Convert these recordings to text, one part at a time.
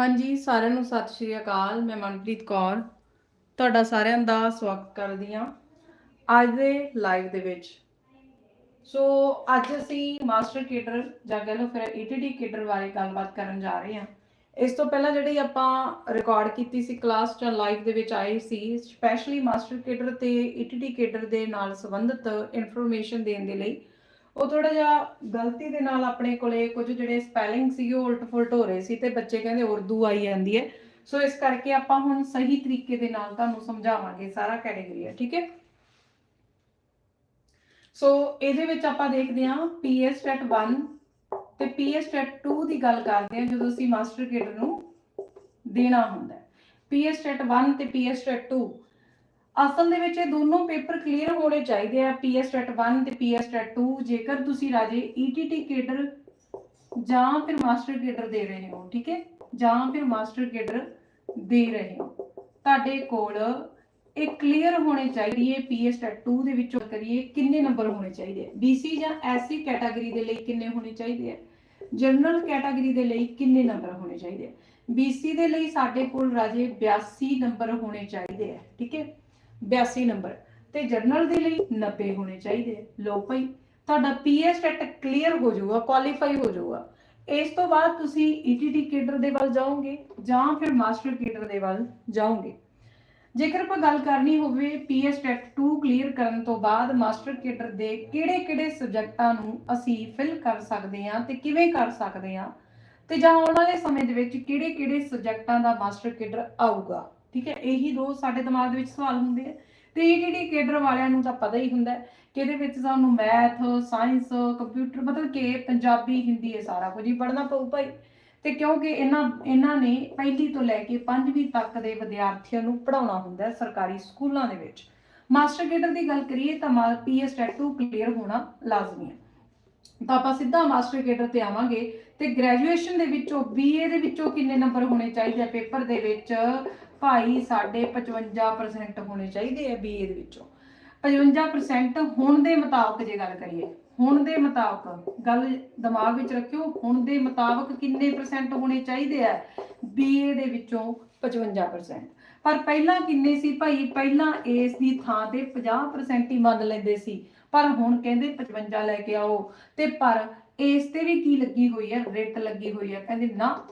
ਹਾਂਜੀ, ਸਾਰਿਆਂ ਨੂੰ ਸਤਿ ਸ਼੍ਰੀ ਅਕਾਲ। ਮੈਂ ਮਨਪ੍ਰੀਤ ਕੌਰ। ਤੁਹਾਡਾ ਸਾਰਿਆਂ ਦਾ ਸਵਾਗਤ ਕਰਦੀ ਹਾਂ ਅੱਜ ਦੇ ਲਾਈਵ ਦੇ ਵਿੱਚ। ਸੋ ਅੱਜ ਅਸੀਂ ਮਾਸਟਰ ਕੇਡਰ ਜਾਂ ਕਹਿ ਲਓ ਫਿਰ ਈਟੀਡੀ ਕੇਡਰ ਬਾਰੇ ਗੱਲਬਾਤ ਕਰਨ ਜਾ ਰਹੇ ਹਾਂ। ਇਸ ਤੋਂ ਪਹਿਲਾਂ ਜਿਹੜੀ ਆਪਾਂ ਰਿਕਾਰਡ ਕੀਤੀ ਸੀ ਕਲਾਸ ਜਾਂ ਲਾਈਵ ਦੇ ਵਿੱਚ ਆਏ ਸੀ ਸਪੈਸ਼ਲੀ ਮਾਸਟਰ ਕੇਡਰ ਤੇ ਈਟੀਡੀ ਕੇਡਰ ਦੇ ਨਾਲ ਸੰਬੰਧਿਤ ਇਨਫੋਰਮੇਸ਼ਨ ਦੇਣ ਦੇ ਲਈ ਉਹ ਥੋੜਾ ਜਿਹਾ ਗਲਤੀ ਦੇ ਨਾਲ ਆਪਣੇ ਕੋਲੇ ਕੁਝ ਜਿਹੜੇ ਸਪੈਲਿੰਗ ਸੀ ਉਲਟ ਫੁਲਟ ਹੋ ਰਹੇ ਸੀ ਤੇ ਬੱਚੇ ਕਹਿੰਦੇ ਉਰਦੂ ਆਈ ਜਾਂਦੀ ਹੈ। ਸੋ ਇਸ ਕਰਕੇ ਆਪਾਂ ਹੁਣ ਸਹੀ ਤਰੀਕੇ ਦੇ ਨਾਲ ਤੁਹਾਨੂੰ ਸਮਝਾਵਾਂਗੇ ਸਾਰਾ ਕੈਟਾਗਰੀ ਹੈ, ਠੀਕ ਹੈ? ਸੋ ਇਹਦੇ ਵਿੱਚ ਆਪਾਂ ਦੇਖਦੇ ਹਾਂ ਪੀਐਸ ਟੈਟ 1 ਤੇ ਪੀਐਸ ਟੈਟ 2 ਦੀ ਗੱਲ ਕਰਦੇ ਹਾਂ ਜਦੋਂ ਅਸੀਂ ਮਾਸਟਰ ਕੇਡਰ ਨੂੰ ਦੇਣਾ ਹੁੰਦਾ ਹੈ। ਪੀਐਸ ਟੈਟ 1 ਤੇ ਪੀਐਸ ਟੈਟ 2 ਅਸਲ ਦੇ ਵਿੱਚ ਇਹ ਦੋਨੋਂ ਪੇਪਰ ਕਲੀਅਰ ਹੋਣੇ ਚਾਹੀਦੇ ਆ ਪੀਐਸ ਟੈਟ 1 ਤੇ ਪੀਐਸ ਟੈਟ 2 ਜੇਕਰ ਤੁਸੀਂ ਰਾਜੇ ਈਟੀਟੀ ਕੇਡਰ ਜਾਂ ਫਿਰ ਮਾਸਟਰ ਕੇਡਰ ਦੇ ਰਹੇ ਹੋ, ਠੀਕ ਹੈ? ਜਾਂ ਫਿਰ ਮਾਸਟਰ ਕੇਡਰ ਦੇ ਰਹੇ ਹੋ, ਤੁਹਾਡੇ ਕੋਲ ਇਹ ਕਲੀਅਰ ਹੋਣੇ ਚਾਹੀਦੀ ਹੈ ਪੀਐਸ ਟੈਟ 2 ਦੇ ਵਿੱਚੋਂ ਕਰੀਏ, ਕਿੰਨੇ ਨੰਬਰ ਹੋਣੇ ਚਾਹੀਦੇ ਆ? ਬੀਸੀ ਜਾਂ ਐਸਸੀ ਕੈਟਾਗਰੀ ਦੇ ਲਈ ਕਿੰਨੇ ਹੋਣੇ ਚਾਹੀਦੇ ਆ? ਜਨਰਲ ਕੈਟਾਗਰੀ ਦੇ ਲਈ ਕਿੰਨੇ ਨੰਬਰ ਹੋਣੇ ਚਾਹੀਦੇ ਆ? ਬੀਸੀ ਦੇ ਲਈ ਸਾਡੇ ਕੋਲ ਰਾਜੇ 82 ਨੰਬਰ ਹੋਣੇ ਚਾਹੀਦੇ ਆ, ਠੀਕ ਹੈ? 82 ਨੰਬਰ। ਤੇ ਜਰਨਲ ਦੇ ਲਈ 90 ਹੋਣੇ ਚਾਹੀਦੇ ਆ। ਭਾਈ, ਤੁਹਾਡਾ ਪੀਐਸ ਟੈਟ ਕਲੀਅਰ ਹੋ ਜਾਊਗਾ ਕੁਆਲੀਫਾਈ ਹੋ ਜਾਊਗਾ। ਇਸ ਤੋਂ ਬਾਅਦ ਤੁਸੀਂ ਈਟੀਟੀ ਕੇਡਰ ਦੇ ਵੱਲ ਜਾਓਗੇ ਜਾਂ ਫਿਰ ਮਾਸਟਰ ਕੇਡਰ ਦੇ ਵੱਲ ਜਾਓਗੇ। ਜੇਕਰ ਆਪਾਂ ਗੱਲ ਕਰਨੀ ਹੋਵੇ ਪੀਐਸ ਟੈਟ 2 ਕਲੀਅਰ ਕਰਨ ਤੋਂ ਬਾਅਦ ਮਾਸਟਰ ਕੇਡਰ ਦੇ ਕਿਹੜੇ-ਕਿਹੜੇ ਸਬਜੈਕਟਾਂ ਨੂੰ ਅਸੀਂ ਫਿਲ ਕਰ ਸਕਦੇ ਹਾਂ ਤੇ ਕਿਵੇਂ ਕਰ ਸਕਦੇ ਹਾਂ, ਤੇ ਜਾਂ ਆਉਣ ਵਾਲੇ ਸਮੇਂ ਦੇ ਵਿੱਚ ਕਿਹੜੇ-ਕਿਹੜੇ ਸਬਜੈਕਟਾਂ ਦਾ ਮਾਸਟਰ ਕੇਡਰ ਆਊਗਾ। ਠੀਕ ਹੈ, ਇਹੀ ਰੋਜ਼ ਸਾਡੇ ਦਿਮਾਗ ਦੇ ਵਿੱਚ ਸਵਾਲ ਹੁੰਦੇ ਆ। ਤੇ ਇਹ ਜਿਹੜੀ ਕੇਡਰ ਵਾਲਿਆਂ ਨੂੰ ਤਾਂ ਪਤਾ ਹੀ ਹੁੰਦਾ ਕਿ ਇਹਦੇ ਵਿੱਚ ਸਾਨੂੰ ਮੈਥ, ਸਾਇੰਸ, ਕੰਪਿਊਟਰ ਮਤਲਬ ਕਿ ਪੰਜਾਬੀ, ਹਿੰਦੀ ਇਹ ਸਾਰਾ ਕੁਝ ਹੀ ਪੜ੍ਹਨਾ ਪਊ ਭਾਈ। ਤੇ ਕਿਉਂਕਿ ਇਹਨਾਂ ਇਹਨਾਂ ਨੇ ਪਹਿਲੀ ਤੋਂ ਲੈ ਕੇ ਪੰਜਵੀਂ ਤੱਕ ਦੇ ਵਿਦਿਆਰਥੀਆਂ ਨੂੰ ਪੜਾਉਣਾ ਹੁੰਦਾ ਹੈ ਸਰਕਾਰੀ ਸਕੂਲਾਂ ਦੇ ਵਿੱਚ। ਮਾਸਟਰ ਕੇਡਰ ਦੀ ਗੱਲ ਕਰੀਏ ਤਾਂ ਪੀਐਸ ਟੈਟ 2 ਕਲੀਅਰ ਹੋਣਾ ਲਾਜ਼ਮੀ ਹੈ। ਤਾਂ ਆਪਾਂ ਸਿੱਧਾ ਮਾਸਟਰ ਕੇਡਰ ਤੇ ਆਵਾਂਗੇ ਤੇ ਗ੍ਰੈਜੂਏਸ਼ਨ ਦੇ ਵਿੱਚੋਂ ਬੀਏ ਦੇ ਵਿੱਚੋਂ ਕਿੰਨੇ ਨੰਬਰ ਹੋਣੇ ਚਾਹੀਦੇ ਆ ਪੇਪਰ ਦੇ ਵਿੱਚ? ਭਾਈ ਸਾਡੇ 55% ਹੋਣੇ ਚਾਹੀਦੇ ਆ ਬੀਏ ਦੇ ਵਿੱਚੋਂ। 55% ਹੁਣ ਦੇ ਮੁਤਾਬਕ ਜੇ ਗੱਲ ਕਰੀਏ, ਹੁਣ ਦੇ ਮੁਤਾਬਕ, ਗੱਲ ਦਿਮਾਗ ਵਿੱਚ ਰੱਖਿਓ, ਹੁਣ ਦੇ ਮੁਤਾਬਕ ਕਿੰਨੇ ਪਰਸੈਂਟ ਹੋਣੇ ਚਾਹੀਦੇ ਆ ਬੀਏ ਦੇ ਵਿੱਚੋਂ 55% ਪਰ ਪਹਿਲਾਂ ਕਿੰਨੇ ਸੀ ਭਾਈ? ਪਹਿਲਾਂ ਇਸ ਦੀ ਥਾਂ ਤੇ 50% ਹੀ ਮੰਨ ਲੈਂਦੇ ਸੀ। ਪਰ ਹੁਣ ਕਹਿੰਦੇ 55 ਲੈ ਕੇ ਆਓ। ਤੇ ਪਰ ਇਸ ਤੇ ਵੀ ਕੀ ਲੱਗੀ ਹੋਈ ਹੈ ਰੇਟ ਲੱਗੀ ਹੋਈ ਹੈ ਕਹਿੰਦੇ ਨਾ,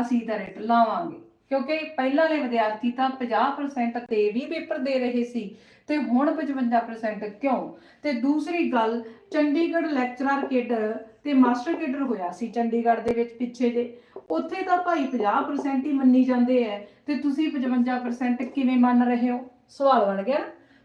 ਅਸੀਂ ਤਾਂ ਰੇਟ ਲਾਵਾਂਗੇ। ਕਿਉਂਕਿ ਪਹਿਲਾਂ ਵਾਲੇ ਵਿਦਿਆਰਥੀ ਤਾਂ 50% ਤੇ ਵੀ ਪੇਪਰ ਦੇ ਰਹੇ ਸੀ ਤੇ ਹੁਣ 55% ਕਿਉਂ? ਤੇ ਦੂਸਰੀ ਗੱਲ, ਚੰਡੀਗੜ੍ਹ ਲੈਕਚਰਰ ਕੇਡਰ ਤੇ ਮਾਸਟਰ ਕੇਡਰ ਹੋਇਆ ਸੀ ਚੰਡੀਗੜ੍ਹ ਦੇ ਵਿੱਚ ਪਿੱਛੇ ਜੇ। ਉੱਥੇ ਤਾਂ ਭਾਈ 50% ਹੀ ਮੰਨੀ ਜਾਂਦੇ ਐ। ਤੇ ਤੁਸੀਂ 55% ਕਿਵੇਂ ਮੰਨ ਰਹੇ ਹੋ? ਸਵਾਲ ਬਣ ਗਿਆ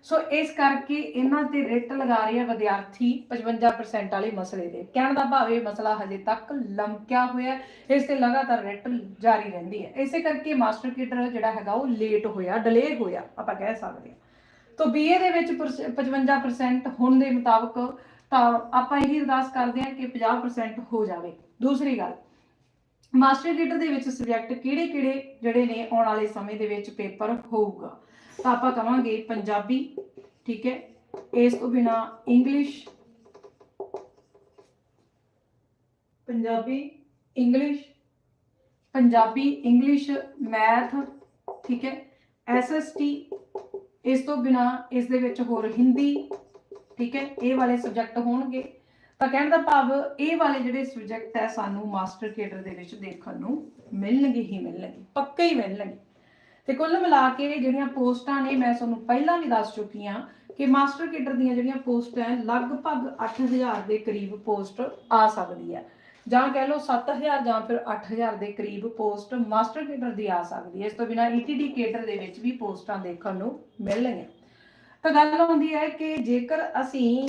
ਸੋ ਇਸ ਕਰਕੇ ਇਹਨਾਂ ਤੇ ਰਿਟ ਲਗਾ ਰਹੇ ਆ ਵਿਦਿਆਰਥੀ 55% ਵਾਲੇ ਮਸਲੇ ਦੇ ਕਹਿਣ ਦਾ ਭਾਵ ਇਹ ਮਸਲਾ ਹਜੇ ਤੱਕ ਲਮਕਿਆ ਹੋਇਆ ਇਸ ਤੇ ਲਗਾਤਾਰ ਰਿਟ ਜਾਰੀ ਰਹਿੰਦੀ ਹੈ। ਇਸੇ ਕਰਕੇ ਮਾਸਟਰ ਕੇਡਰ ਜਿਹੜਾ ਹੈਗਾ ਉਹ ਲੇਟ ਹੋਇਆ ਡਿਲੇ ਹੋਇਆ, ਆਪਾਂ ਕਹਿ ਸਕਦੇ ਹਾਂ। ਤੋਂ ਬੀਏ ਦੇ ਵਿੱਚ ਪਰਸ- 55% ਹੁਣ ਦੇ ਮੁਤਾਬਕ ਤਾਂ ਆਪਾਂ ਇਹੀ ਅਰਦਾਸ ਕਰਦੇ ਹਾਂ ਕਿ 50% ਹੋ ਜਾਵੇ। ਦੂਸਰੀ ਗੱਲ, ਮਾਸਟਰ ਕੇਡਰ ਦੇ ਵਿੱਚ ਸਬਜੈਕਟ ਕਿਹੜੇ-ਕਿਹੜੇ ਜਿਹੜੇ ਨੇ ਆਉਣ ਵਾਲੇ ਸਮੇਂ ਦੇ ਵਿੱਚ ਪੇਪਰ ਹੋਊਗਾ? ਤਾਂ ਆਪਾਂ ਕਵਾਂਗੇ ਪੰਜਾਬੀ ਠੀਕ ਹੈ? ਇਸ ਤੋਂ ਬਿਨਾ English Punjabi English Punjabi English math ਠੀਕ ਹੈ? ਐਸਐਸਟੀ ਇਸ ਤੋਂ ਬਿਨਾ ਇਸ ਦੇ ਵਿੱਚ ਹੋਰ ਹਿੰਦੀ ਠੀਕ ਹੈ? ਇਹ ਵਾਲੇ ਸਬਜੈਕਟ ਹੋਣਗੇ। ਤਾਂ ਕਹਿਣ ਦਾ ਭਾਵ ਇਹ ਵਾਲੇ ਜਿਹੜੇ ਸਬਜੈਕਟ ਹੈ ਸਾਨੂੰ ਮਾਸਟਰ ਕੇਡਰ ਦੇ ਵਿੱਚ ਦੇਖਣ ਨੂੰ ਮਿਲਣਗੇ ਹੀ ਮਿਲਣਗੇ ਪੱਕਾ ਹੀ ਮਿਲਣਗੇ। ਤੇ ਕੁੱਲ ਮਿਲਾ ਕੇ ਜਿਹੜੀਆਂ ਪੋਸਟਾਂ ਨੇ, ਮੈਂ ਤੁਹਾਨੂੰ ਪਹਿਲਾਂ ਵੀ ਦੱਸ ਚੁੱਕੀ ਹਾਂ ਕਿ ਮਾਸਟਰ ਕੇਡਰ ਦੀਆਂ ਜਿਹੜੀਆਂ ਪੋਸਟਾਂ ਹੈ, ਲਗਭਗ 8000 ਦੇ ਕਰੀਬ ਪੋਸਟ ਆ ਸਕਦੀ ਹੈ। ਜਾਂ ਕਹਿ ਲਓ 7000 ਜਾਂ ਫਿਰ 8000 ਦੇ ਕਰੀਬ ਪੋਸਟ ਮਾਸਟਰ ਕੇਡਰ ਦੀ ਆ ਸਕਦੀ ਹੈ। ਇਸ ਤੋਂ ਬਿਨਾ ਈਟੀਡੀ ਕੇਡਰ ਦੇ ਵਿੱਚ ਵੀ ਪੋਸਟਾਂ ਦੇਖਣ ਨੂੰ ਮਿਲਣਗੀਆਂ। ਤਾਂ ਗੱਲ ਹੁੰਦੀ ਹੈ ਕਿ ਜੇਕਰ ਅਸੀਂ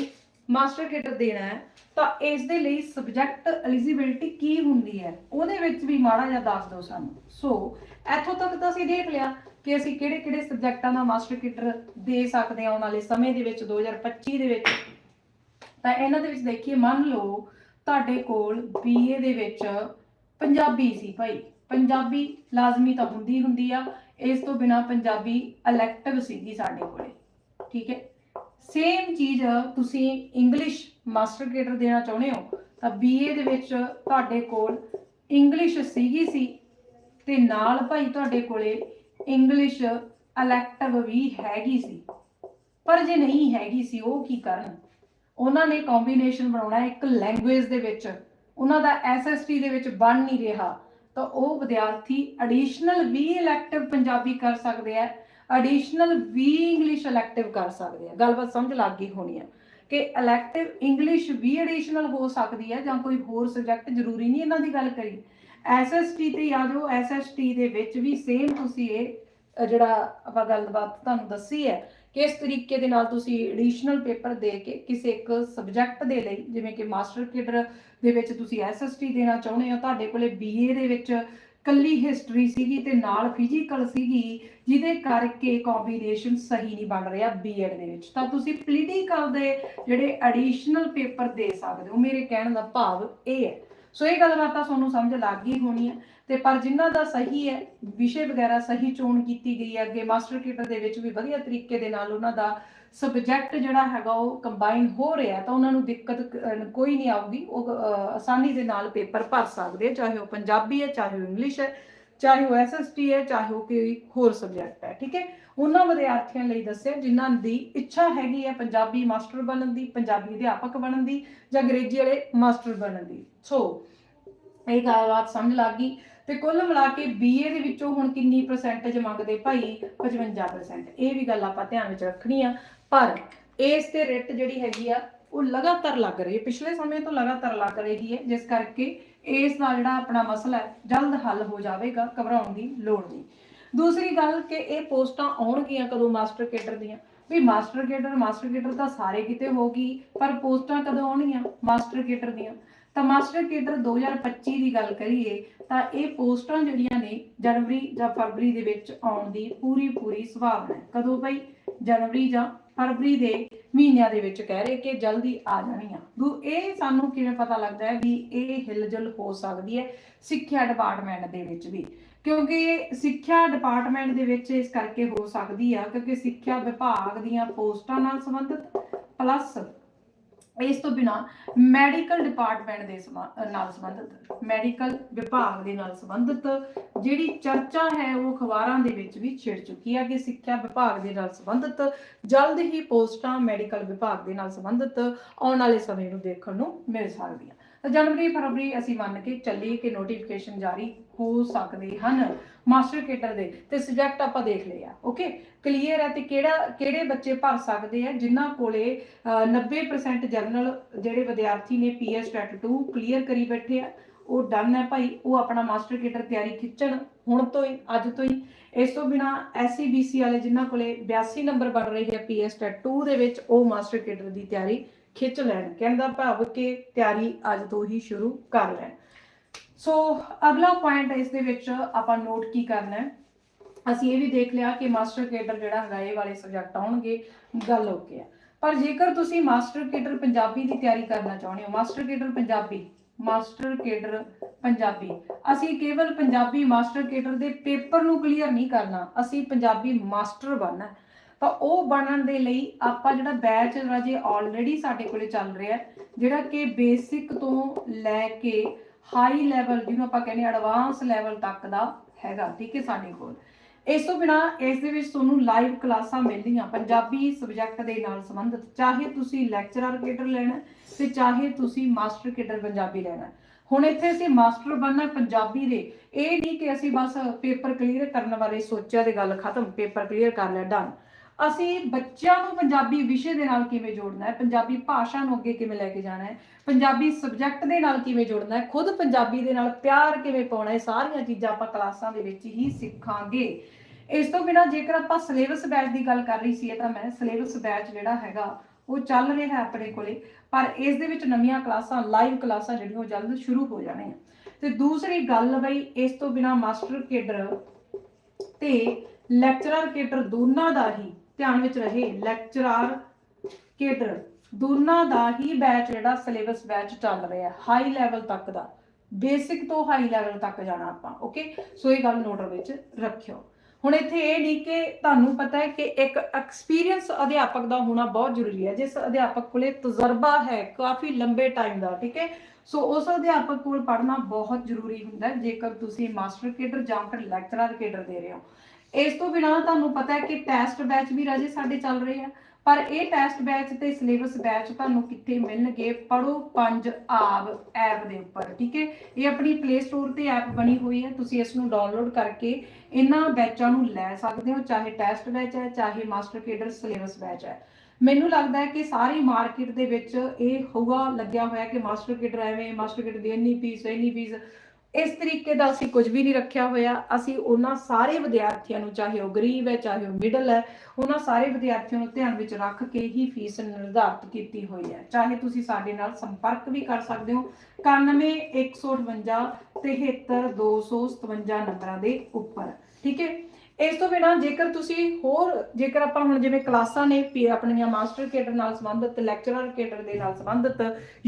ਮਾਸਟਰ ਕੇਡਰ ਦੇਣਾ ਹੈ ਤਾਂ ਇਸ ਦੇ ਲਈ ਸਬਜੈਕਟ ਐਲੀਜੀਬਿਲਟੀ ਕੀ ਹੁੰਦੀ ਹੈ? ਉਹਦੇ ਵਿੱਚ ਵੀ ਮਾੜਾ ਜਿਹਾ ਦੱਸ ਦਿਓ ਸਾਨੂੰ। ਸੋ ਇੱਥੋਂ ਤੱਕ ਤਾਂ ਅਸੀਂ ਦੇਖ ਲਿਆ ਕਿ ਅਸੀਂ ਕਿਹੜੇ-ਕਿਹੜੇ ਸਬਜੈਕਟਾਂ ਦਾ ਮਾਸਟਰ ਕੇਡਰ ਦੇ ਸਕਦੇ ਹਾਂ ਆਉਣ ਵਾਲੇ ਸਮੇਂ ਦੇ ਵਿੱਚ 2025 ਦੇ ਵਿੱਚ। ਤਾਂ ਇਹਨਾਂ ਦੇ ਵਿੱਚ ਦੇਖੀਏ, ਮੰਨ ਲਓ ਤੁਹਾਡੇ ਕੋਲ ਬੀਏ ਦੇ ਵਿੱਚ ਪੰਜਾਬੀ ਸੀ ਭਾਈ। ਪੰਜਾਬੀ ਲਾਜ਼ਮੀ ਤਾਂ ਹੁੰਦੀ ਹੁੰਦੀ ਆ। ਇਸ ਤੋਂ ਬਿਨਾ ਪੰਜਾਬੀ ਇਲੈਕਟਿਵ ਸੀਗੀ ਸਾਡੇ ਕੋਲੇ। ਠੀਕ ਹੈ? ਸੇਮ ਚੀਜ਼ ਤੁਸੀਂ ਇੰਗਲਿਸ਼ ਮਾਸਟਰ ਕੇਡਰ ਦੇਣਾ ਚਾਹੁੰਦੇ ਹੋ, ਤਾਂ ਬੀਏ ਦੇ ਵਿੱਚ ਤੁਹਾਡੇ ਕੋਲ ਇੰਗਲਿਸ਼ ਸੀਗੀ ਸੀ, ਤੇ ਨਾਲ ਭਾਈ ਤੁਹਾਡੇ ਕੋਲੇ ਇੰਗਲਿਸ਼ ਇਲੈਕਟਿਵ ਵੀ ਹੈਗੀ ਸੀ। ਪਰ ਜੇ ਨਹੀਂ ਹੈਗੀ ਸੀ, ਉਹ ਕੀ ਕਰਨ? ਉਹਨਾਂ ਨੇ ਕੰਬੀਨੇਸ਼ਨ ਬਣਾਉਣਾ ਇੱਕ ਲੈਂਗੁਏਜ ਦੇ ਵਿੱਚ। ਉਹਨਾਂ ਦਾ ਐਸਐਸਟੀ ਦੇ ਵਿੱਚ ਬਣ ਨਹੀਂ ਰਿਹਾ। ਤਾਂ ਉਹ ਵਿਦਿਆਰਥੀ ਐਡੀਸ਼ਨਲ ਵੀ ਇਲੈਕਟਿਵ ਪੰਜਾਬੀ ਕਰ ਸਕਦੇ ਆ। ਐਡੀਸ਼ਨਲ ਵੀ ਇੰਗਲਿਸ਼ ਇਲੈਕਟਿਵ ਕਰ ਸਕਦੇ ਆ। ਗੱਲਬਾਤ ਸਮਝ ਲੱਗ ਗਈ ਹੋਣੀ ਆ ਕਿ ਇਲੈਕਟਿਵ ਇੰਗਲਿਸ਼ ਵੀ ਐਡੀਸ਼ਨਲ ਹੋ ਸਕਦੀ ਹੈ ਜਾਂ ਕੋਈ ਹੋਰ ਸਬਜੈਕਟ ਜ਼ਰੂਰੀ ਨਹੀਂ ਇਹਨਾਂ ਦੀ ਗੱਲ ਕਰੀ। ਐਸਐਸਟੀ ਤੇ ਆ ਜਾਓ। ਐਸਐਸਟੀ ਦੇ ਵਿੱਚ ਵੀ ਸੇਮ ਤੁਸੀਂ ਇਹ ਜਿਹੜਾ ਆਪਾਂ ਗੱਲਬਾਤ ਤੁਹਾਨੂੰ ਦੱਸੀ ਹੈ ਕਿ ਇਸ ਤਰੀਕੇ ਦੇ ਨਾਲ ਤੁਸੀਂ ਐਡੀਸ਼ਨਲ ਪੇਪਰ ਦੇ ਕੇ ਕਿਸੇ ਇੱਕ ਸਬਜੈਕਟ ਦੇ ਲਈ, ਜਿਵੇਂ ਕਿ ਮਾਸਟਰ ਕੇਡਰ ਦੇ ਵਿੱਚ ਤੁਸੀਂ ਐਸਐਸਟੀ ਦੇਣਾ ਚਾਹੁੰਦੇ ਹੋ, ਤੁਹਾਡੇ ਕੋਲੇ ਬੀਏ ਦੇ ਵਿੱਚ ਕੱਲੀ ਹਿਸਟਰੀ ਸੀਗੀ ਤੇ ਨਾਲ ਫਿਜ਼ੀਕਲ ਸੀਗੀ, ਜਿਹਦੇ ਕਰਕੇ ਕੰਬੀਨੇਸ਼ਨ ਸਹੀ ਨਹੀਂ ਬਣ ਰਿਹਾ ਬੀਐਡ ਦੇ ਵਿੱਚ। ਤਾਂ ਤੁਸੀਂ ਪੋਲੀਟੀਕਲ ਦੇ ਜਿਹੜੇ ਐਡੀਸ਼ਨਲ ਪੇਪਰ ਦੇ ਸਕਦੇ ਹੋ, ਮੇਰੇ ਕਹਿਣ ਦਾ ਭਾਵ ਇਹ ਹੈ। ਸੋ ਇਹ ਗੱਲਬਾਤ ਤਾਂ ਤੁਹਾਨੂੰ ਸਮਝ ਲੱਗ ਗਈ ਹੋਣੀ ਹੈ ਤੇ ਪਰ ਜਿਨ੍ਹਾਂ ਦਾ ਸਹੀ ਹੈ, ਵਿਸ਼ੇ ਵਗੈਰਾ ਸਹੀ ਚੋਣ ਕੀਤੀ ਗਈ ਹੈ, ਅੱਗੇ ਮਾਸਟਰ ਕੀਟਰ ਦੇ ਵਿੱਚ ਵੀ ਵਧੀਆ ਤਰੀਕੇ ਦੇ ਨਾਲ ਉਹਨਾਂ ਦਾ ਸਬਜੈਕਟ ਜਿਹੜਾ ਹੈਗਾ ਉਹ ਕੰਬਾਈਨ ਹੋ ਰਿਹਾ ਤਾਂ ਉਹਨਾਂ ਨੂੰ ਦਿੱਕਤ ਕੋਈ ਨਹੀਂ ਆਊਗੀ। ਉਹ ਆਸਾਨੀ ਦੇ ਨਾਲ ਪੇਪਰ ਭਰ ਸਕਦੇ ਚਾਹੇ ਉਹ ਪੰਜਾਬੀ ਹੈ, ਚਾਹੇ ਉਹ ਇੰਗਲਿਸ਼ ਹੈ, ਚਾਹੇ ਉਹ ਐਸਐਸਟੀ ਹੈ, ਚਾਹੇ ਉਹ ਕੋਈ ਹੋਰ ਸਬਜੈਕਟ ਹੈ, ਠੀਕ ਹੈ? ਉਹਨਾਂ ਵਿਦਿਆਰਥੀਆਂ ਲਈ ਦੱਸਿਆ, ਜਿਨ੍ਹਾਂ ਦੀ ਇੱਛਾ ਹੈਗੀ ਹੈ ਪੰਜਾਬੀ ਮਾਸਟਰ ਬਣਨ ਦੀ, ਪੰਜਾਬੀ ਅਧਿਆਪਕ ਬਣਨ ਦੀ ਜਾਂ ਅੰਗਰੇਜ਼ੀ ਵਾਲੇ ਮਾਸਟਰ ਬਣਨ ਦੀ। ਸੋ ਇਹ ਗੱਲਬਾਤ ਸਮਝ ਲੱਗ ਗਈ ਤੇ ਕੁੱਲ ਮਿਲਾ ਕੇ ਬੀਏ ਦੇ ਵਿੱਚੋਂ ਹੁਣ ਕਿੰਨੀ ਪਰਸੈਂਟੇਜ ਮੰਗਦੇ? ਭਾਈ 55% ਇਹ ਵੀ ਗੱਲ ਆਪਾਂ ਧਿਆਨ ਵਿੱਚ ਰੱਖਣੀ ਆ। ਪਰ ਇਸ ਤੇ ਰਿਟ ਜਿਹੜੀ ਹੈਗੀ ਆ, ਉਹ ਲਗਾਤਾਰ ਲੱਗ ਰਹੀ ਹੈ। ਪਿਛਲੇ ਸਮੇਂ ਤੋਂ ਲਗਾਤਾਰ ਲੱਗ ਰਹੀ ਹੈ, ਜਿਸ ਕਰਕੇ ਇਸ ਦਾ ਜਿਹੜਾ ਆਪਣਾ ਮਸਲਾ ਹੈ, ਜਲਦ ਹੱਲ ਹੋ ਜਾਵੇਗਾ, ਘਬਰਾਉਣ ਦੀ ਲੋੜ ਨਹੀਂ। ਦੂਸਰੀ ਗੱਲ ਕਿ ਇਹ ਪੋਸਟਾਂ ਆਉਣਗੀਆਂ ਕਦੋਂ ਮਾਸਟਰ ਕੇਡਰ ਦੀਆਂ? ਵੀ ਮਾਸਟਰ ਕੇਡਰ ਮਾਸਟਰ ਕੇਡਰ ਤਾਂ ਸਾਰੇ ਕਿਤੇ ਹੋਗੀ ਪਰ ਪੋਸਟਾਂ ਕਦੋਂ ਆਉਣਗੀਆਂ ਮਾਸਟਰ ਕੇਡਰ ਦੀਆਂ? ਤਾਂ ਮਾਸਟਰ ਕੇਡਰ 2025 ਦੀ ਗੱਲ ਕਰੀਏ, ਤਾਂ ਇਹ ਪੋਸਟਾਂ ਜਿਹੜੀਆਂ ਨੇ ਜਨਵਰੀ ਜਾਂ ਫਰਵਰੀ ਦੇ ਵਿੱਚ ਆਉਣ ਦੀ ਪੂਰੀ ਪੂਰੀ ਸੰਭਾਵਨਾ ਹੈ। ਕਦੋਂ ਭਾਈ ਜਨਵਰੀ ਜਾਂ ਫਰਵਰੀ ਦੇ ਮਹੀਨਿਆਂ ਦੇ ਵਿੱਚ ਕਹਿ ਰਹੇ ਕਿ ਜਲਦੀ ਆ ਜਾਣੀਆਂ ਦੂ ਇਹ ਸਾਨੂੰ ਕਿਵੇਂ ਪਤਾ ਲੱਗਦਾ ਹੈ ਵੀ ਇਹ ਹਿਲਜੁਲ ਹੋ ਸਕਦੀ ਹੈ ਸਿੱਖਿਆ ਡਿਪਾਰਟਮੈਂਟ ਦੇ ਵਿੱਚ ਵੀ? ਕਿਉਂਕਿ ਸਿੱਖਿਆ ਡਿਪਾਰਟਮੈਂਟ ਦੇ ਵਿੱਚ ਇਸ ਕਰਕੇ ਹੋ ਸਕਦੀ ਆ ਕਿਉਂਕਿ ਸਿੱਖਿਆ ਵਿਭਾਗ ਦੀਆਂ ਪੋਸਟਾਂ ਨਾਲ ਸੰਬੰਧਿਤ, ਪਲੱਸ ਇਸ ਤੋਂ ਬਿਨਾ ਮੈਡੀਕਲ ਡਿਪਾਰਟਮੈਂਟ ਦੇ ਸੰਬੰ- ਨਾਲ ਸੰਬੰਧਿਤ, ਮੈਡੀਕਲ ਵਿਭਾਗ ਦੇ ਨਾਲ ਸੰਬੰਧਿਤ ਜਿਹੜੀ ਚਰਚਾ ਹੈ ਉਹ ਅਖਬਾਰਾਂ ਦੇ ਵਿੱਚ ਵੀ ਛਿੜ ਚੁੱਕੀ ਹੈ ਕਿ ਸਿੱਖਿਆ ਵਿਭਾਗ ਦੇ ਨਾਲ ਸੰਬੰਧਿਤ, ਜਲਦ ਹੀ ਪੋਸਟਾਂ ਮੈਡੀਕਲ ਵਿਭਾਗ ਦੇ ਨਾਲ ਸੰਬੰਧਿਤ ਆਉਣ ਵਾਲੇ ਸਮੇਂ ਨੂੰ ਦੇਖਣ ਨੂੰ ਮਿਲ ਸਕਦੀਆਂ। ਤਾਂ ਜਨਵਰੀ ਫਰਵਰੀ ਅਸੀਂ ਮੰਨ ਕੇ ਚੱਲੀਏ ਕਿ ਨੋਟੀਫਿਕੇਸ਼ਨ ਜਾਰੀ ਹੋ ਸਕਦੇ ਹਨ ਮਾਸਟਰ ਕੇਟਰ ਦੇ। ਤੇ ਸਬਜੈਕਟ ਆਪਾਂ ਦੇਖ ਲਿਆ ਓਕੇ ਕਲੀਅਰ ਹੈ ਤੇ ਕਿਹੜਾ, ਕਿਹੜੇ ਬੱਚੇ ਭਰ ਸਕਦੇ ਆ ਜਿਨ੍ਹਾਂ ਕੋਲੇ 90% ਜਨਰਲ ਜਿਹੜੇ ਵਿਦਿਆਰਥੀ ਨੇ ਪੀਐਸ ਟੈਟ 2 ਕਲੀਅਰ ਕਰੀ ਬੈਠੇ ਆ, ਉਹ ਡਨ ਹੈ ਭਾਈ, ਉਹ ਆਪਣਾ ਮਾਸਟਰ ਕੇਟਰ ਤਿਆਰੀ ਖਿੱਚਣ ਹੁਣ ਤੋਂ ਹੀ, ਅੱਜ ਤੋਂ ਹੀ। ਇਸ ਤੋਂ ਬਿਨਾ ਐਸਸੀਬੀਸੀ ਵਾਲੇ ਜਿਨ੍ਹਾਂ ਕੋਲੇ 82 ਨੰਬਰ ਬਣ ਰਹੀ ਹੈ ਪੀਐਸ ਟੈਟ 2 ਦੇ ਵਿੱਚ, ਉਹ ਮਾਸਟਰ ਕੇਟਰ ਦੀ ਤਿਆਰੀ ਖਿੱਚ ਲੈਣ। ਕਹਿੰਦਾ ਭਾਵ ਕਿ ਤਿਆਰੀ ਅੱਜ ਤੋਂ ਹੀ ਸ਼ੁਰੂ ਕਰ ਲੈਣ। ਸੋ ਅਗਲਾ ਪੁਆਇੰਟ ਇਸ ਦੇ ਵਿੱਚ ਆਪਾਂ ਨੋਟ ਕੀ ਕਰਨਾ ਹੈ? ਅਸੀਂ ਇਹ ਵੀ ਦੇਖ ਲਿਆ ਕਿ ਮਾਸਟਰ ਕੇਡਰ ਜਿਹੜਾ ਹੈਗਾ, ਇਹ ਵਾਲੇ ਸਬਜੈਕਟ ਆਉਣਗੇ, ਗੱਲ ਓਕੇ ਆ ਪਰ ਜੇਕਰ ਤੁਸੀਂ ਮਾਸਟਰ ਕੇਡਰ ਪੰਜਾਬੀ ਦੀ ਤਿਆਰੀ ਕਰਨਾ ਚਾਹੁੰਦੇ ਹੋ master cadre Punjabi master cadre Punjabi, ਅਸੀਂ ਕੇਵਲ ਪੰਜਾਬੀ ਮਾਸਟਰ ਕੇਡਰ ਦੇ ਪੇਪਰ ਨੂੰ ਕਲੀਅਰ ਨਹੀਂ ਕਰਨਾ, ਅਸੀਂ ਪੰਜਾਬੀ ਮਾਸਟਰ ਬਣਨਾ ਤਾਂ ਉਹ ਬਣਨ ਦੇ ਲਈ ਆਪਾਂ ਜਿਹੜਾ ਬੈਚ ਰਾਜੇ ਆਲਰੇਡੀ ਸਾਡੇ ਕੋਲੇ ਚੱਲ ਰਿਹਾ ਜਿਹੜਾ ਕਿ ਬੇਸਿਕ ਤੋਂ ਲੈ ਕੇ ਹਾਈ ਲੈਵਲ ਜਿਹਨੂੰ ਆਪਾਂ ਕਹਿੰਦੇ ਐਡਵਾਂਸ ਲੈਵਲ ਤੱਕ ਦਾ ਹੈਗਾ, ਠੀਕ ਹੈ ਸਾਡੇ ਕੋਲ। ਇਸ ਤੋਂ ਬਿਨਾ ਇਸ ਦੇ ਵਿੱਚ ਤੁਹਾਨੂੰ ਲਾਈਵ ਕਲਾਸਾਂ ਮਿਲਦੀਆਂ, ਪੰਜਾਬੀ ਸਬਜੈਕਟ ਦੇ ਨਾਲ ਸੰਬੰਧਿਤ, ਚਾਹੇ ਤੁਸੀਂ ਲੈਕਚਰਰ ਕੇਡਰ ਲੈਣਾ ਹੈ ਤੇ ਚਾਹੇ ਤੁਸੀਂ ਮਾਸਟਰ ਕੇਡਰ ਪੰਜਾਬੀ ਲੈਣਾ ਹੁਣ ਇੱਥੇ ਅਸੀਂ ਮਾਸਟਰ ਬਣਨਾ ਪੰਜਾਬੀ ਦੇ, ਇਹ ਨਹੀਂ ਕਿ ਅਸੀਂ ਬਸ ਪੇਪਰ ਕਲੀਅਰ ਕਰਨ ਬਾਰੇ ਸੋਚਿਆ ਤੇ ਗੱਲ ਖਤਮ ਪੇਪਰ ਕਲੀਅਰ ਕਰ ਲਿਆ ਡਨ ਅਸੀਂ ਬੱਚਿਆਂ ਨੂੰ ਪੰਜਾਬੀ ਵਿਸ਼ੇ ਦੇ ਨਾਲ ਕਿਵੇਂ ਜੋੜਨਾ ਹੈ? ਪੰਜਾਬੀ ਭਾਸ਼ਾ ਨੂੰ ਅੱਗੇ ਕਿਵੇਂ ਲੈ ਕੇ ਜਾਣਾ ਹੈ? ਪੰਜਾਬੀ ਸਬਜੈਕਟ ਦੇ ਨਾਲ ਕਿਵੇਂ ਜੋੜਨਾ ਹੈ? ਖੁਦ ਪੰਜਾਬੀ ਦੇ ਨਾਲ ਪਿਆਰ ਕਿਵੇਂ ਪਾਉਣਾ ਹੈ? ਸਾਰੀਆਂ ਚੀਜ਼ਾਂ ਆਪਾਂ ਕਲਾਸਾਂ ਦੇ ਵਿੱਚ ਹੀ ਸਿੱਖਾਂਗੇ। ਇਸ ਤੋਂ ਬਿਨਾ ਜੇਕਰ ਆਪਾਂ ਸਿਲੇਬਸ ਬੈਚ ਦੀ ਗੱਲ ਕਰ ਰਹੀ ਸੀ ਤਾਂ ਮੈਂ ਸਿਲੇਬਸ ਬੈਚ ਜਿਹੜਾ ਹੈਗਾ, ਉਹ ਚੱਲ ਰਿਹਾ ਹੈ ਆਪਣੇ ਕੋਲੇ। ਪਰ ਇਸ ਦੇ ਵਿੱਚ ਨਵੀਆਂ ਕਲਾਸਾਂ ਲਾਈਵ ਕਲਾਸਾਂ ਜਿਹੜੀਆਂ, ਉਹ ਜਲਦ ਸ਼ੁਰੂ ਹੋ ਜਾਣੀਆਂ। ਤੇ ਦੂਸਰੀ ਗੱਲ ਬਈ, ਇਸ ਤੋਂ ਬਿਨਾ ਮਾਸਟਰ ਕੇਡਰ ਤੇ ਲੈਕਚਰਰ ਕੇਡਰ ਦੋਨਾਂ ਦਾ ਹੀ ਧਿਆਨ ਵਿੱਚ ਰਹੇ ਲੈਕਚਰਰ ਕੇਡਰ ਦੋਨਾਂ ਦਾ ਹੀ ਬੈਚ ਜਿਹੜਾ ਸਿਲੇਬਸ ਬੈਚ ਚੱਲ ਰਿਹਾ ਹਾਈ ਲੈਵਲ ਤੱਕ ਦਾ। ਬੇਸਿਕ ਤੋਂ ਹਾਈ ਲੈਵਲ ਤੱਕ ਜਾਣਾ ਆਪਾਂ ਓਕੇ ਸੋ ਇਹ ਗੱਲ ਨੋਟ ਵਿੱਚ ਰੱਖਿਓ। ਹੁਣ ਇੱਥੇ ਇਹ ਨਹੀਂ ਕਿ ਤੁਹਾਨੂੰ ਪਤਾ ਹੈ ਕਿ ਇੱਕ ਐਕਸਪੀਰੀਅੰਸ ਅਧਿਆਪਕ ਦਾ ਹੋਣਾ ਬਹੁਤ ਜ਼ਰੂਰੀ ਹੈ। ਜਿਸ ਅਧਿਆਪਕ ਕੋਲੇ ਤਜਰਬਾ ਹੈ ਕਾਫੀ ਲੰਬੇ ਟਾਈਮ ਦਾ, ਠੀਕ ਹੈ? ਸੋ ਉਸ ਅਧਿਆਪਕ ਕੋਲ ਪੜ੍ਹਨਾ ਬਹੁਤ ਜ਼ਰੂਰੀ ਹੁੰਦਾ ਜੇਕਰ ਤੁਸੀਂ ਮਾਸਟਰ ਕੇਡਰ ਜਾਂ ਫਿਰ ਲੈਕਚਰਰ ਕੇਡਰ ਦੇ ਰਹੇ ਹੋ। ਇਸ ਤੋਂ ਬਿਨਾਂ ਤੁਹਾਨੂੰ ਪਤਾ ਹੈ ਕਿ ਟੈਸਟ ਬੈਚ ਵੀ ਰਾਜੇ ਸਾਡੇ ਚੱਲ ਰਹੇ ਆ, ਪਰ ਇਹ ਟੈਸਟ ਬੈਚ ਤੇ ਸਿਲੇਬਸ ਬੈਚ ਤੁਹਾਨੂੰ ਕਿੱਥੇ ਮਿਲਣਗੇ ਪੜੋ ਪੰਜ ਆਬ ਐਪ ਦੇ ਉੱਪਰ, ਠੀਕ ਹੈ? ਇਹ ਆਪਣੀ ਪਲੇ ਸਟੋਰ ਤੇ ਐਪ ਬਣੀ ਹੋਈ ਹੈ, ਤੁਸੀਂ ਇਸ ਨੂੰ ਡਾਊਨਲੋਡ ਕਰਕੇ ਇਹਨਾਂ ਬੈਚਾਂ ਨੂੰ ਲੈ ਸਕਦੇ ਹੋ, ਚਾਹੇ ਟੈਸਟ ਬੈਚ ਹੈ, ਚਾਹੇ ਮਾਸਟਰ ਕੇਡਰ ਸਿਲੇਬਸ ਬੈਚ ਹੈ। ਮੈਨੂੰ ਲੱਗਦਾ ਹੈ ਕਿ ਸਾਰੀ ਮਾਰਕੀਟ ਦੇ ਵਿੱਚ ਇਹ ਹੋਗਾ ਲੱਗਿਆ ਹੋਇਆ ਕਿ ਮਾਸਟਰ ਕੇਡਰ ਐਵੇਂ ਮਾਸਟਰ ਕੇਡਰ ਦੀ ਇੰਨੀ ਫੀਸ ਇੰਨੀ ਫੀਸ ਇਸ ਤਰੀਕੇ ਦਾ ਅਸੀਂ ਕੁਝ ਵੀ ਨਹੀਂ ਰੱਖਿਆ ਹੋਇਆ। ਅਸੀਂ ਉਹਨਾਂ ਸਾਰੇ ਵਿਦਿਆਰਥੀਆਂ ਨੂੰ, ਚਾਹੇ ਉਹ ਗਰੀਬ ਹੈ, ਚਾਹੇ ਉਹ ਮਿਡਲ ਹੈ, ਉਹਨਾਂ ਸਾਰੇ ਵਿਦਿਆਰਥੀਆਂ ਨੂੰ ਧਿਆਨ ਵਿੱਚ ਰੱਖ ਕੇ ਹੀ ਫੀਸ ਨਿਰਧਾਰਤ ਕੀਤੀ ਹੋਈ ਹੈ। ਚਾਹੇ ਤੁਸੀਂ ਸਾਡੇ ਨਾਲ ਸੰਪਰਕ ਵੀ ਕਰ ਸਕਦੇ ਹੋ। 91 73257 ਨੰਬਰਾਂ ਦੇ ਉੱਪਰ। ਠੀਕ ਹੈ? ਇਸ ਤੋਂ ਬਿਨਾਂ ਜੇਕਰ ਤੁਸੀਂ ਹੋਰ, ਜੇਕਰ ਆਪਾਂ ਹੁਣ ਜਿਵੇਂ ਕਲਾਸਾਂ ਨੇ, ਪੀ- ਆਪਣੀਆਂ ਮਾਸਟਰ ਕੇਡਰ ਨਾਲ ਸੰਬੰਧਿਤ, ਲੈਕਚਰਰ ਕੇਡਰ ਦੇ ਨਾਲ ਸੰਬੰਧਿਤ,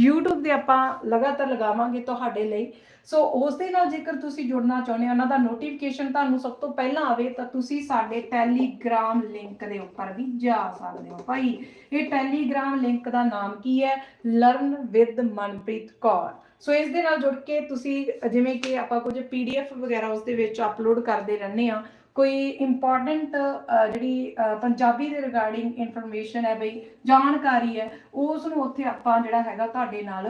YouTube ਤੇ ਆਪਾਂ ਲਗਾਤਾਰ ਲਗਾਵਾਂਗੇ ਤੁਹਾਡੇ ਲਈ। ਸੋ ਉਸ ਦੇ ਨਾਲ ਜੇਕਰ ਤੁਸੀਂ ਜੁੜਨਾ ਚਾਹੁੰਦੇ ਹੋ, ਉਹਨਾਂ ਦਾ ਨੋਟੀਫਿਕੇਸ਼ਨ ਤੁਹਾਨੂੰ ਸਭ ਤੋਂ ਪਹਿਲਾਂ ਆਵੇ, ਤਾਂ ਤੁਸੀਂ ਸਾਡੇ ਟੈਲੀਗ੍ਰਾਮ ਲਿੰਕ ਦੇ ਉੱਪਰ ਵੀ ਜਾ ਸਕਦੇ ਹੋ ਭਾਈ। ਇਹ ਟੈਲੀਗ੍ਰਾਮ ਲਿੰਕ ਦਾ ਨਾਮ ਕੀ ਹੈ? Learn with Manpreet Kaur so ਇਸ ਦੇ ਨਾਲ ਜੁੜ ਕੇ ਤੁਸੀਂ, ਜਿਵੇਂ ਕਿ ਆਪਾਂ ਕੁਝ ਪੀਡੀਐਫ ਵਗੈਰਾ ਉਸ ਦੇ ਵਿੱਚ ਅਪਲੋਡ ਕਰਦੇ ਰਹਿੰਦੇ ਆ ਕੋਈ ਇੰਪੋਰਟੈਂਟ ਜਿਹੜੀ ਪੰਜਾਬੀ ਦੇ ਰਿਗਾਰਡਿੰਗ ਇਨਫੋਰਮੇਸ਼ਨ ਹੈ ਬਈ, ਜਾਣਕਾਰੀ ਹੈ ਉਸ ਨੂੰ ਉੱਥੇ ਆਪਾਂ ਜਿਹੜਾ ਹੈਗਾ ਤੁਹਾਡੇ ਨਾਲ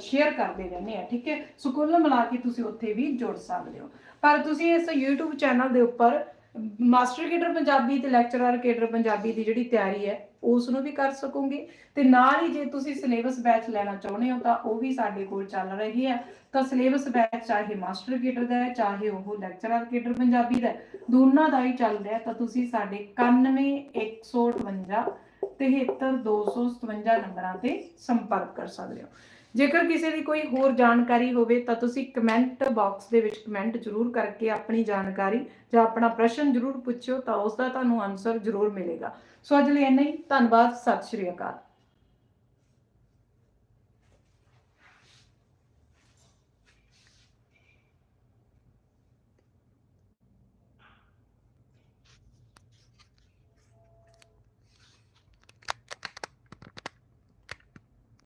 ਸ਼ੇਅਰ ਕਰਦੇ ਰਹਿੰਦੇ ਆ ਠੀਕ ਹੈ? ਸੋ ਕੁੱਲ ਮਿਲਾ ਕੇ ਤੁਸੀਂ ਉੱਥੇ ਵੀ ਜੁੜ ਸਕਦੇ ਹੋ। ਪਰ ਤੁਸੀਂ ਇਸ YouTube ਚੈਨਲ ਦੇ ਉੱਪਰ ਮਾਸਟਰ ਕੇਡਰ ਪੰਜਾਬੀ ਤੇ ਲੈਕਚਰਰ ਕੇਡਰ ਪੰਜਾਬੀ ਦੀ ਜਿਹੜੀ ਤਿਆਰੀ ਹੈ, ਉਸ ਨੂੰ ਵੀ ਕਰ ਸਕੋਗੇ। ਤੇ ਨਾਲ ਹੀ ਜੇ ਤੁਸੀਂ ਸਿਲੇਬਸ ਬੈਚ ਲੈਣਾ ਚਾਹੁੰਦੇ ਹੋ, ਤਾਂ ਉਹ ਵੀ ਸਾਡੇ ਕੋਲ ਚੱਲ ਰਹੀ ਹੈ। ਤਾਂ ਸਿਲੇਬਸ ਬੈਚ ਚਾਹੇ ਮਾਸਟਰ ਕੇਡਰ ਦਾ ਹੈ, ਚਾਹੇ ਉਹ ਲੈਕਚਰਰ ਕੇਡਰ ਪੰਜਾਬੀ ਦਾ ਦੋਨਾਂ ਦਾ ਹੀ ਚੱਲਦਾ ਹੈ। ਤਾਂ ਤੁਸੀਂ ਸਾਡੇ 91 73257 ਨੰਬਰਾਂ ਤੇ ਸੰਪਰਕ ਕਰ ਸਕਦੇ ਹੋ। ਜੇਕਰ ਕਿਸੇ ਦੀ ਕੋਈ ਹੋਰ ਜਾਣਕਾਰੀ ਹੋਵੇ ਤਾਂ ਤੁਸੀਂ ਕਮੈਂਟ ਬਾਕਸ ਦੇ ਵਿੱਚ ਕਮੈਂਟ ਜ਼ਰੂਰ ਕਰਕੇ ਆਪਣੀ ਜਾਣਕਾਰੀ ਜਾਂ ਆਪਣਾ ਪ੍ਰਸ਼ਨ ਜ਼ਰੂਰ ਪੁੱਛਿਓ ਤਾਂ ਉਸ ਦਾ ਤੁਹਾਨੂੰ ਆਨਸਰ ਜ਼ਰੂਰ ਮਿਲੇਗਾ। ਸੋ ਅੱਜ ਲਈ ਇੰਨਾ ਹੀ। ਧੰਨਵਾਦ। ਸਤਿ ਸ਼੍ਰੀ ਅਕਾਲ।